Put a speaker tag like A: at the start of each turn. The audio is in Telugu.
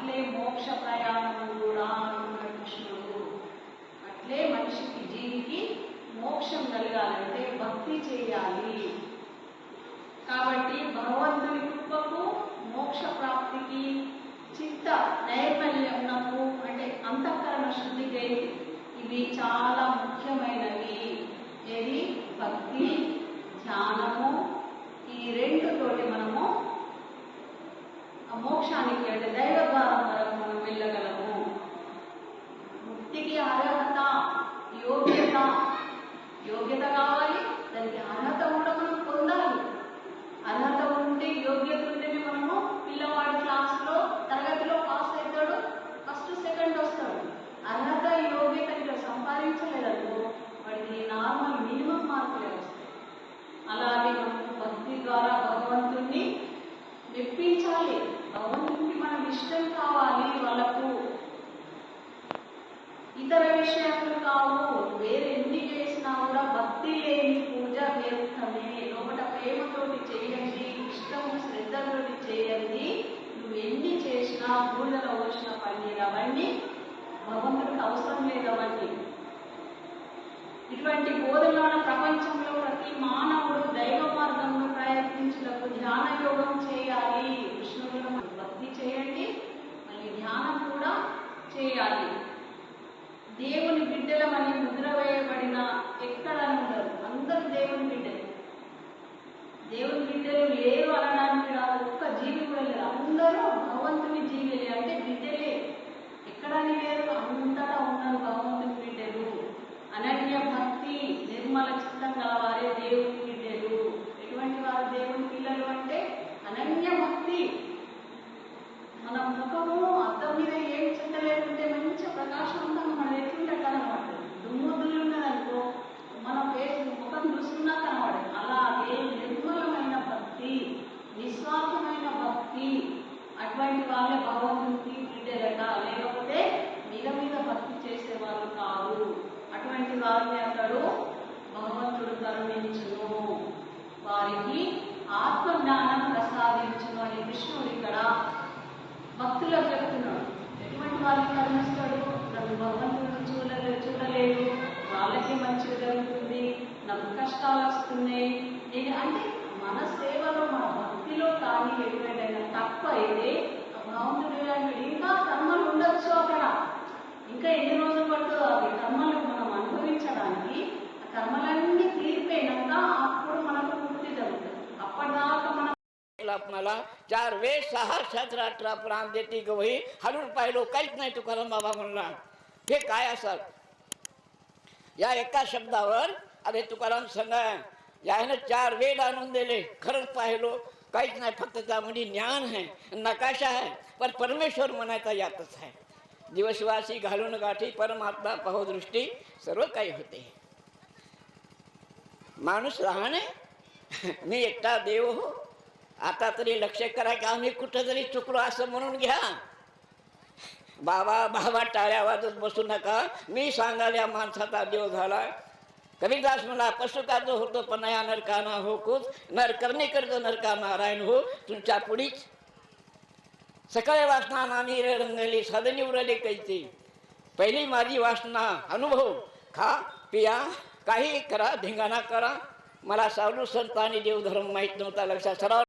A: అట్లే మోక్ష ప్రయాణము కూడా అంటున్నాడు కృష్ణుడు. అట్లే మనిషికి జీవికి మోక్షం కలగాలంటే భక్తి చేయాలి. కాబట్టి భగవంతుని కృపకు మోక్ష ప్రాప్తికి చిత్త నైర్మల్యమునకు అంటే అంతఃకరణ శుద్ధికి ఇవి చాలా ముఖ్యమైనవి. ఏది? భక్తి ధ్యానము మెప్పించాలి. భగవంతునికి మనం ఇష్టం కావాలి వాళ్ళకు. ఇతర విషయాలు కావు. వేరే ఎన్ని చేసినా కూడా భక్తి లేని పూజ వ్యర్థమే లోపల ప్రేమతోటి చేయండి ఇష్టము శ్రద్ధతోటి చేయండి. నువ్వు ఎన్ని చేసినా బూడిదలో వచ్చిన పని అవన్నీ భగవంతుడికి అవసరం లేదు అవన్నీ ఇటువంటి బోధనల ప్రపంచంలో ప్రతి మానవుడు దైవ మార్గంలో ప్రయత్నించుటకు ధ్యాన యోగం చేయాలి. మనం భక్తి చేయండి మళ్ళీ ధ్యానం కూడా చేయాలి. దేవుని బిడ్డలమని ముద్ర వేయబడిన ఎక్కడ ఉండరు. అందరూ దేవుని బిడ్డలు. దేవుని బిడ్డలు లేరు అనడానికి రాదు ఒక్క జీవి కూడా లేరు. అందరూ భగవంతుని జీవిలే. అంటే బిడ్డలే. ఎక్కడని లేరు అంతటా ఉన్నారు భగవంతుని బిడ్డలు. అనన్య భక్తి నిర్మల చిత్తం గలవారే దేవుని బిడ్డలు. ఎటువంటి వారు దేవుని పిల్లలు అంటే? అనన్య భక్తి. అటువంటి వాళ్ళే భగవంతునికి బిడ్డలట. లేకపోతే మీద మీద భక్తి చేసేవాళ్ళు కాదు. అటువంటి వారిని అతడు భగవంతుడు కరుణించును. వారికి ఆత్మ జ్ఞానం ప్రసాదించును అని కృష్ణుడు ఇక్కడ భక్తులకు చెప్తున్నాడు. ఎటువంటి వారిని కరుణిస్తాడు? నన్ను భగవంతుడు చూడలే చూడలేదు. వాళ్ళకి మంచిగా జరుగుతుంది. నాకు కష్టాలు వస్తున్నాయి. నేను అంటే మన సేవలో మన భక్తిలో కానీ ఎటువంటి తప్ప అయితే ఇంకా ఎన్ని రోజులు పడుతుందో అవి కర్మలు మనం అనుభవించడానికి ఆ కర్మలన్నీ తీరిపోయినాక అప్పుడు మనకు ముక్తి జరుగుతుంది అప్పటిదాకా మనం
B: आपणाला चार वेळ सहा सतरा अठरा प्राण देते ग वही हलून पाहिलो काहीच नाही तुकाराम बाबा म्हणला हे काय असत या एका शब्दावर अरे तुकाराम सांगा यानं चार वेद आणून दिले खरंच पाहिलो काहीच नाही फक्त त्यामध्ये ज्ञान आहे नकाशा आहे पण परमेश्वर म्हणायचा यातच आहे दिवसवासी घालून गाठी परमात्मा पहोदृष्टी सर्व काही होते. माणूस लहान आहे. मी एकटा देव हो. आता तरी लक्ष करा की आम्ही कुठंतरी चुकलो असं म्हणून घ्या. बाबा बाबा टाळ्या वाजत बसू नका. मी सांगाल्या माणसाचा देव झाला. कबीरदास म्हणला पशुका जो होतो पण या नरकाना हो कुच नर करतो नरका नारायण हो. तुमच्या पुढीच सकाळी वासना नामी रंगली सदनी उरले कैची. पहिली माझी वासना अनुभव. खा पिया काही करा धिंगाणा करा. मला सावरू संत आणि देवधर्म माहीत नव्हता लक्षात सराव